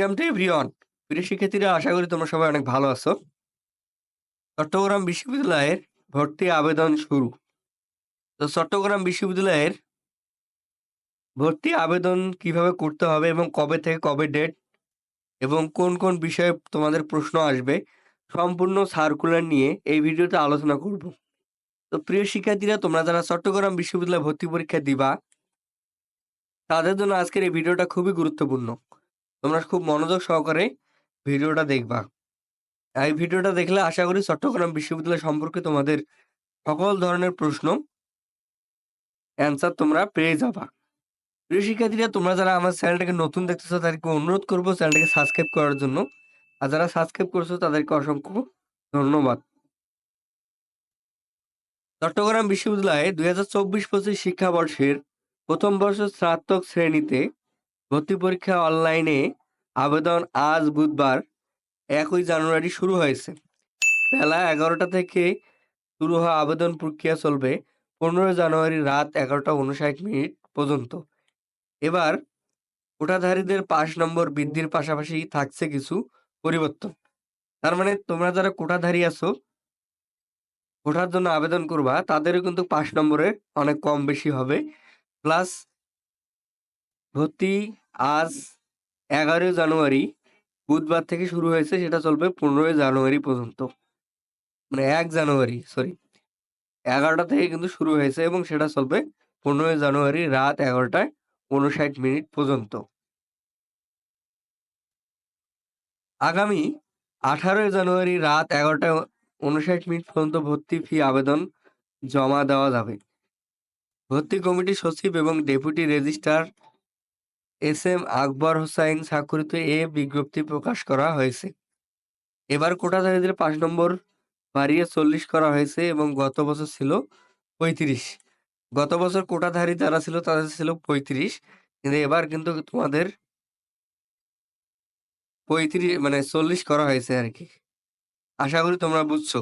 Welcome to everyone. প্রিয় শিক্ষার্থীরা আশা করি তোমরা সবাই অনেক ভালো আছো। চট্টগ্রাম বিশ্ববিদ্যালয়ের ভর্তি আবেদন শুরু। তো চট্টগ্রাম বিশ্ববিদ্যালয়ের ভর্তি আবেদন কীভাবে করতে হবে এবং কবে থেকে কবে ডেট এবং কোন, কোন বিষয়ে তোমাদের প্রশ্ন আসবে সম্পূর্ণ সার্কুলার নিয়ে এই ভিডিওতে আলোচনা করব। তো প্রিয় শিক্ষার্থীরা তোমরা যারা চট্টগ্রাম বিশ্ববিদ্যালয়ে ভর্তি পরীক্ষা দিবা তাদের জন্য আজকের এই ভিডিওটা খুবই গুরুত্বপূর্ণ। তোমরা খুব মনোযোগ সহকারে ভিডিওটা দেখবা। এই ভিডিওটা দেখলে আশা করি চট্টগ্রাম বিশ্ববিদ্যালয় সম্পর্কে তোমাদের সকল ধরনের প্রশ্ন অ্যান্সার তোমরা পেয়ে যাবা। প্রিয় শিক্ষার্থীরা, তোমরা যারা আমার চ্যানেলটাকে নতুন দেখতেছো, তাদেরকে অনুরোধ করব চ্যানেলটাকে সাবস্ক্রাইব করার জন্য। আর যারা সাবস্ক্রাইব করছ, তাদেরকে অসংখ্য ধন্যবাদ। চট্টগ্রাম বিশ্ববিদ্যালয়ে ২০২৪-২৫ শিক্ষাবর্ষের প্রথম বর্ষ স্নাতক শ্রেণীতে ভর্তি পরীক্ষা অনলাইনে আবেদন আজ বুধবার, একই জানুয়ারি শুরু হয়েছে। বেলা ১১টা থেকে শুরু হওয়া আবেদন প্রক্রিয়া চলবে ১৫ জানুয়ারি রাত ১১টা ৫৯ মিনিট পর্যন্ত। এবার কোটাধারীদের পাস নম্বর বৃদ্ধির পাশাপাশি থাকছে কিছু পরিবর্তন। তার মানে তোমরা যারা কোটাধারী আছো কোটার জন্য আবেদন করবা, তাদেরও কিন্তু পাস নম্বরে অনেক কম বেশি হবে। প্লাস ভর্তি আজ ১১ জানুয়ারি, বুধবার থেকে শুরু হয়েছে সেটা চলবে ১৫ জানুয়ারি পর্যন্ত। মানে এক জানুয়ারি সরি ১১টা থেকে কিন্তু শুরু হয়েছে এবং সেটা চলবে ১৫ জানুয়ারি রাত ১১টা ৫৯ মিনিট পর্যন্ত। আগামী ১৮ জানুয়ারি রাত ১১টা ৫৯ মিনিট পর্যন্ত ভর্তি ফি আবেদন জমা দেওয়া যাবে। ভর্তি কমিটির সচিব এবং deputy registrar S M Akbar Hossain স্বাক্ষরিত এ বিজ্ঞপ্তি প্রকাশ করা হয়েছে। এবার কোটাধারীদের পাঁচ নম্বর বাড়িয়ে ৪০ করা হয়েছে এবং গত বছর ছিল ৩৫। গত বছর কোটাধারী যারা ছিল তাদের ছিল ৩৫ কিন্তু এবার কিন্তু তোমাদের ৩৫ মানে ৪০ করা হয়েছে আর কি আশা করি তোমরা বুঝছ।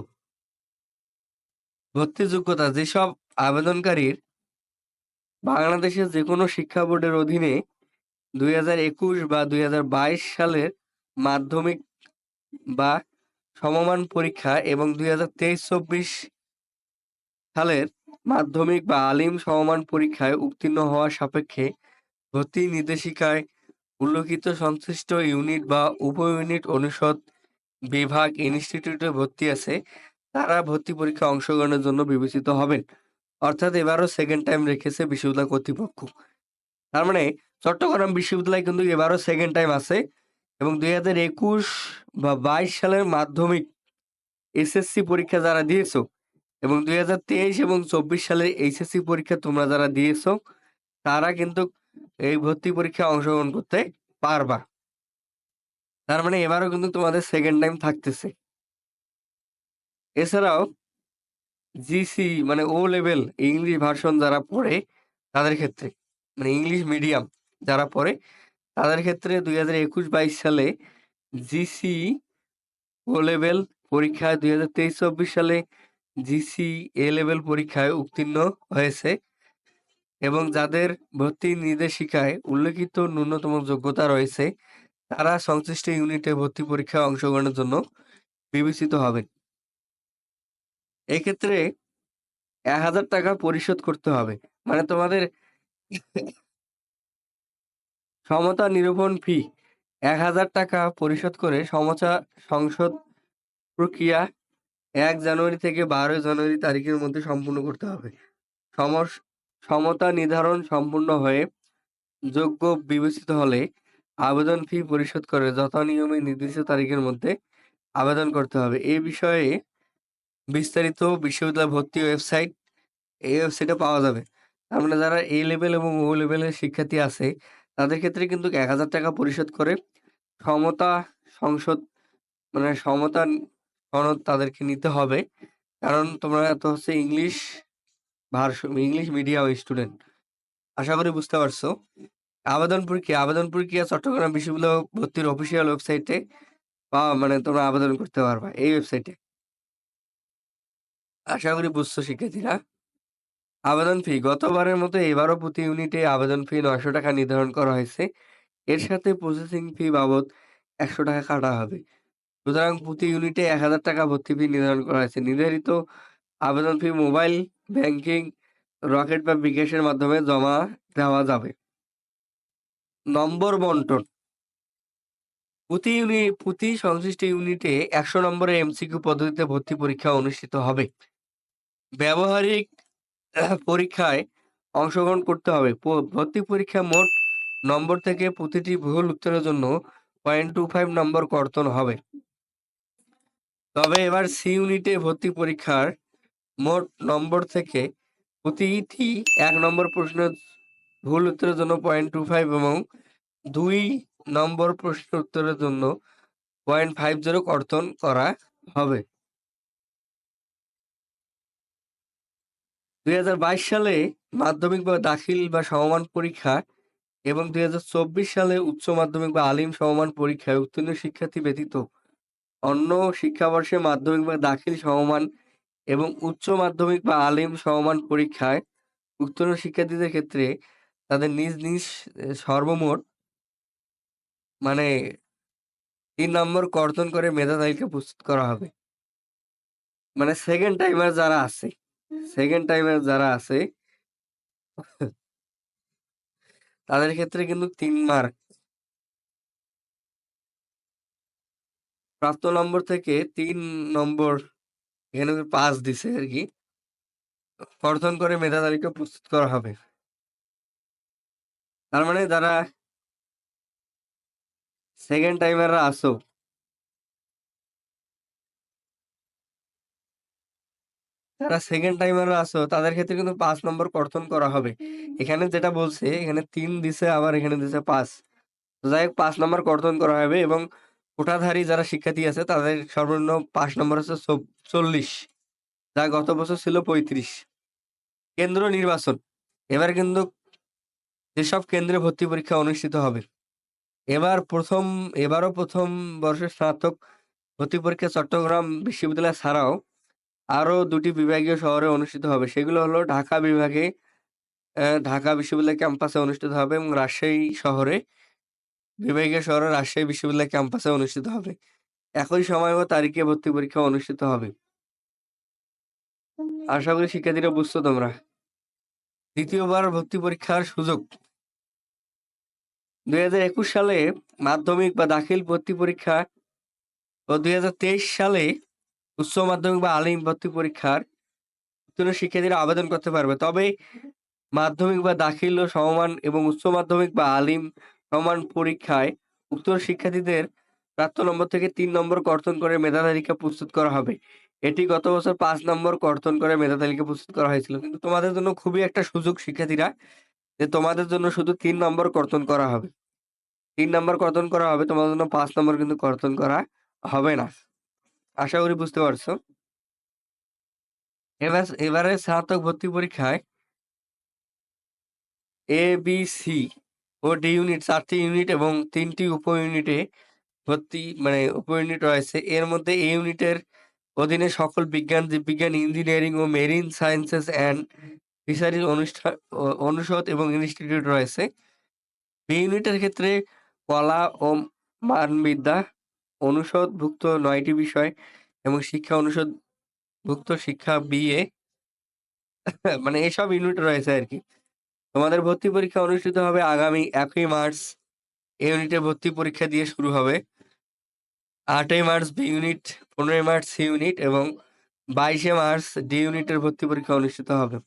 ভর্তি যোগ্যতা যেসব আবেদনকারীর বাংলাদেশের যেকোনো শিক্ষা বোর্ডের অধীনে ২০২১ বা ২০২২ সালের মাধ্যমিক বা সমমান পরীক্ষা এবং ২০২৩-২৪ সালের মাধ্যমিক বা আলিম সমমান পরীক্ষায় উত্তীর্ণ হওয়া সাপেক্ষে ভর্তি নির্দেশিকায় উল্লেখিত সংশ্লিষ্ট ইউনিট বা উপ-ইউনিট অনুষদ, বিভাগ, ইনস্টিটিউটে ভর্তি আছে তারা ভর্তি পরীক্ষায় অংশগ্রহণের জন্য বিবেচিত হবেন। অর্থাৎ এবারও সেকেন্ড টাইম রেখেছে বিশ্ববিদ্যালয় কর্তৃপক্ষ। তার মানে চট্টগ্রাম বিশ্ববিদ্যালয় কিন্তু এবারও সেকেন্ড টাইম আছে এবং ২০২১ বা ২২ সালের মাধ্যমিক এসএসসি পরীক্ষা যারা দিয়েছ এবং ২০২৩ এবং ২৪ সালের এইচএসসি পরীক্ষা তোমরা যারা দিয়েছ, তারা কিন্তু এই ভর্তি পরীক্ষায় অংশগ্রহণ করতে পারবা। তার মানে এবারও কিন্তু তোমাদের সেকেন্ড টাইম থাকতেছে। এছাড়াও জিসি মানে ও লেভেল ইংলিশ ভার্সন যারা পড়ে, তাদের ক্ষেত্রে মানে ইংলিশ মিডিয়াম যারা পড়ে তাদের ক্ষেত্রে ২০২১-২২ সালে জিসি ও লেভেল পরীক্ষায় ২০২৩-২৪ সালে জিসি এ লেভেল পরীক্ষায় উত্তীর্ণ হয়েছে এবং যাদের ভর্তি নির্দেশিকায় উল্লেখিত ন্যূনতম যোগ্যতা রয়েছে তারা সংশ্লিষ্ট ইউনিটে ভর্তি পরীক্ষায় অংশগ্রহণের জন্য বিবেচিত হবেন। এক্ষেত্রে ৳১,০০০ পরিশোধ করতে হবে। মানে তোমাদের সমতা নিরূপণ ফি ৳১,০০০ পরিশোধ করে সমতা সংসদ প্রক্রিয়া এক জানুয়ারি থেকে ১২ জানুয়ারি তারিখের মধ্যে সম্পূর্ণ করতে হবে। সমতা নির্ধারণ সম্পূর্ণ হয়ে যোগ্য বিবেচিত হলে আবেদন ফি পরিশোধ করে যথানিয়মে নির্দিষ্ট তারিখের মধ্যে আবেদন করতে হবে। এ বিষয়ে বিস্তারিত বিশ্ববিদ্যালয় ভর্তি ওয়েবসাইট এই ওয়েবসাইটে পাওয়া যাবে। তার মানে যারা এ লেভেল এবং ও লেভেলের শিক্ষার্থী আছে তাদের ক্ষেত্রে কিন্তু ৳১,০০০ পরিশোধ করে সমতা সংসদ মানে সমতা সনদ তাদেরকে নিতে হবে। কারণ তোমরা তো হচ্ছে English versus English medium student. আশা করি বুঝতে পারছ। আবেদন প্রক্রিয়া আবেদন প্রক্রিয়া চট্টগ্রাম বিশ্ববিদ্যালয় ভর্তির অফিসিয়াল ওয়েবসাইটে পাওয়া মানে তোমরা আবেদন করতে পারবা এই ওয়েবসাইটে। আশা করি বুঝছ শিক্ষার্থীরা। আবেদন ফি গতবারের মতো এবারও প্রতি ইউনিটে আবেদন ফি ৳৯০০ নির্ধারণ করা হয়েছে। এর সাথে প্রসেসিং ফি বাবদ একশো টাকা কাটা হবে। সুতরাং প্রতি ইউনিটে এক হাজার টাকা ভর্তি ফি নির্ধারণ করা হয়েছে। নির্ধারিত আবেদন ফি মোবাইল ব্যাংকিং রকেট বা বিকাশের মাধ্যমে জমা দেওয়া যাবে। নম্বর বন্টন। প্রতি ইউনিট প্রতি সংশ্লিষ্ট ইউনিটে একশো নম্বরের এমসিকিউ পদ্ধতিতে ভর্তি পরীক্ষা অনুষ্ঠিত হবে। ব্যবহারিক পরীক্ষায় অংশগ্রহণ করতে হবে। ভর্তি পরীক্ষা মোট নম্বর থেকে প্রতিটি ভুল উত্তরের জন্য পয়েন্ট টু ফাইভ নম্বর কর্তন হবে। তবে এবার সি ইউনিটে ভর্তি পরীক্ষার মোট নম্বর থেকে প্রতিটি এক নম্বর প্রশ্নের ভুল উত্তরের জন্য পয়েন্ট টু ফাইভ এবং দুই নম্বর প্রশ্ন উত্তরের জন্য পয়েন্ট ফাইভ জিরো কর্তন করা হবে। দুই হাজার বাইশ সালে মাধ্যমিক বা দাখিল বা সমমান পরীক্ষা এবং দুই হাজার চব্বিশ সালে উচ্চ মাধ্যমিক বা আলিম সমমান পরীক্ষায় উত্তীর্ণ শিক্ষার্থী ব্যতীত অন্য শিক্ষাবর্ষে মাধ্যমিক বা দাখিল সমমান এবং উচ্চ মাধ্যমিক বা আলিম সমমান পরীক্ষায় উত্তীর্ণ শিক্ষার্থীদের ক্ষেত্রে তাদের নিজ নিজ সর্বমোট মানে তিন নম্বর কর্তন করে মেধা তালিকা প্রস্তুত করা হবে। মানে সেকেন্ড টাইমার যারা আছে সেকেন্ড টাইমার যারা আছে, তাদের ক্ষেত্রে কিন্তু তিন মার্ক প্রাপ্ত নম্বর থেকে তিন নম্বর এখানে পাঁচ দিছে আর কি কর্তন করে মেধা তালিকা প্রস্তুত করা হবে। তার মানে যারা সেকেন্ড টাইমাররা আসো যারা সেকেন্ড টাইমাররা আসো তাদের ক্ষেত্রে কিন্তু পাঁচ নম্বর কর্তন করা হবে। এখানে যেটা বলছে, এখানে তিন দিছে, আবার এখানে দিছে পাঁচ। যাই হোক, পাঁচ নম্বর কর্তন করা হবে এবং কোটাধারী যারা শিক্ষার্থী আছে, তাদের সর্বনিম্ন পাঁচ নম্বর চব- চল্লিশ। যা গত বছর ছিল পঁয়ত্রিশ। কেন্দ্র নির্বাচন। এবার কিন্তু যেসব কেন্দ্রে ভর্তি পরীক্ষা অনুষ্ঠিত হবে, এবার প্রথম এবারও প্রথম বর্ষের স্নাতক ভর্তি পরীক্ষা চট্টগ্রাম বিশ্ববিদ্যালয় ছাড়াও আরও দুটি বিভাগীয় শহরে অনুষ্ঠিত হবে। সেগুলো হলো ঢাকা বিভাগে ঢাকা বিশ্ববিদ্যালয় ক্যাম্পাসে অনুষ্ঠিত হবে এবং রাজশাহী শহরে, বিভাগীয় শহরে রাজশাহী বিশ্ববিদ্যালয় ক্যাম্পাসে অনুষ্ঠিত হবে। একই সময় ও তারিখে ভর্তি পরীক্ষা অনুষ্ঠিত হবে। আশা করি শিক্ষার্থীরা বুঝছ তোমরা। দ্বিতীয়বার ভর্তি পরীক্ষার সুযোগ। দুই হাজার একুশ সালে মাধ্যমিক বা দাখিল ভর্তি পরীক্ষা ও দুই হাজার তেইশ সালে উচ্চ মাধ্যমিক বা আলিম ভর্তি পরীক্ষার উত্তীর্ণ শিক্ষার্থীরা আবেদন করতে পারবে। তবে মাধ্যমিক বা দাখিল ও সমমান এবং উচ্চ মাধ্যমিক বা আলিম সমান পরীক্ষায় উত্তীর্ণ শিক্ষার্থীদের প্রাপ্ত নম্বর থেকে তিন নম্বর কর্তন করে মেধা তালিকা প্রস্তুত করা হবে। এটি গত বছর পাঁচ নম্বর কর্তন করে মেধা তালিকা প্রস্তুত করা হয়েছিল। কিন্তু তোমাদের জন্য খুবই একটা সুযোগ শিক্ষার্থীরা যে তোমাদের জন্য শুধু তিন নম্বর কর্তন করা হবে। তিন নম্বর কর্তন করা হবে, তোমাদের জন্য পাঁচ নম্বর কিন্তু কর্তন করা হবে না। আশা করি বুঝতে পারছ। এবার, এবারে স্নাতক ভর্তি পরীক্ষায় এ বি সি ও ডি ইউনিট চারটি ইউনিট এবং তিনটি উপ ইউনিটে ভর্তি মানে উপ ইউনিট রয়েছে। এর মধ্যে এ ইউনিটের অধীনে সকল বিজ্ঞান, জীববিজ্ঞান ইঞ্জিনিয়ারিং ও মেরিন সায়েন্সেস অ্যান্ড ফিশারিজ অনুষ্ঠান অনুষদ এবং ইনস্টিটিউট রয়েছে। বি ইউনিটের ক্ষেত্রে কলা ও মানবিদ্যা অনুষদভুক্ত নয়টি বিষয় এবং শিক্ষা অনুষদভুক্ত শিক্ষা বিএ মানে এসব ইউনিট রয়েছে আর কি তোমাদের ভর্তি পরীক্ষা অনুষ্ঠিত হবে আগামী একই মার্চ। এ ইউনিটে ভর্তি পরীক্ষা দিয়ে শুরু হবে। আটই মার্চ বি ইউনিট পনেরোই মার্চ সি ইউনিট এবং বাইশে মার্চ ডি ইউনিটের ভর্তি পরীক্ষা অনুষ্ঠিত হবে।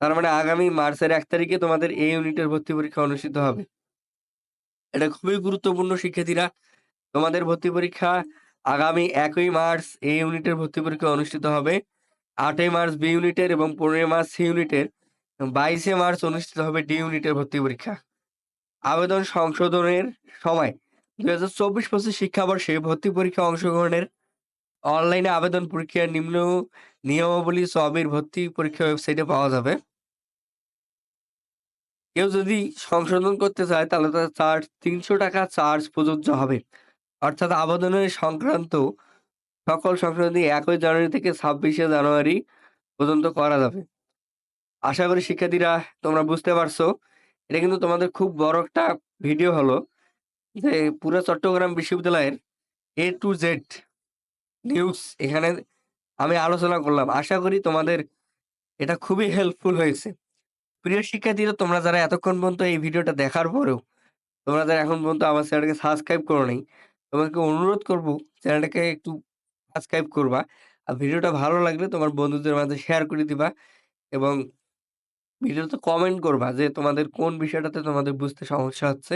তার মানে আগামী মার্চের এক তারিখে তোমাদের এ ইউনিটের ভর্তি পরীক্ষা অনুষ্ঠিত হবে। এটা খুবই গুরুত্বপূর্ণ শিক্ষার্থীরা। তোমাদের ভর্তি পরীক্ষা আগামী একই মার্চ এ ইউনিটের ভর্তি পরীক্ষা অনুষ্ঠিত হবে। আটই মার্চ বি ইউনিটের এবং পনেরোই মার্চ সি ইউনিটের। বাইশে মার্চ অনুষ্ঠিত হবে ডি ইউনিটের ভর্তি পরীক্ষা। আবেদন সংশোধনের সময় দুই হাজার চব্বিশ পঁচিশ শিক্ষাবর্ষে ভর্তি পরীক্ষা অংশগ্রহণের অনলাইনে আবেদন প্রক্রিয়ার নিম্ন নিয়মাবলী সবের ভর্তি পরীক্ষা ওয়েবসাইটে পাওয়া যাবে। কেউ যদি সংশোধন করতে চায় তাহলে তার চার্জ তিনশো টাকা চার্জ প্রযোজ্য হবে। অর্থাৎ আবেদনের সংক্রান্ত সকল সংশোধনী একই জানুয়ারি থেকে ছাব্বিশে জানুয়ারি পর্যন্ত করা যাবে আশা করি শিক্ষার্থীরা তোমরা বুঝতে পারছ এটা কিন্তু তোমাদের খুব বড় একটা ভিডিও হলো যে পুরা চট্টগ্রাম বিশ্ববিদ্যালয়ের এ টু জেড নিউজ এখানে আমি আলোচনা করলাম। আশা করি তোমাদের এটা খুবই হেল্পফুল হয়েছে। প্রিয় শিক্ষার্থীরা তোমরা যারা এতক্ষণ পর্যন্ত এই ভিডিওটা দেখার পরেও তোমরা যারা এখন পর্যন্ত আমার চ্যানেলটাকে সাবস্ক্রাইব করো নাই, তোমাকে অনুরোধ করব চ্যানেলটাকে একটু সাবস্ক্রাইব করবা। আর ভিডিওটা ভালো লাগলে তোমার বন্ধুদের মাঝে শেয়ার করে দিবা এবং ভিডিওতে কমেন্ট করবা যে তোমাদের কোন বিষয়টাতে তোমাদের বুঝতে সমস্যা হচ্ছে।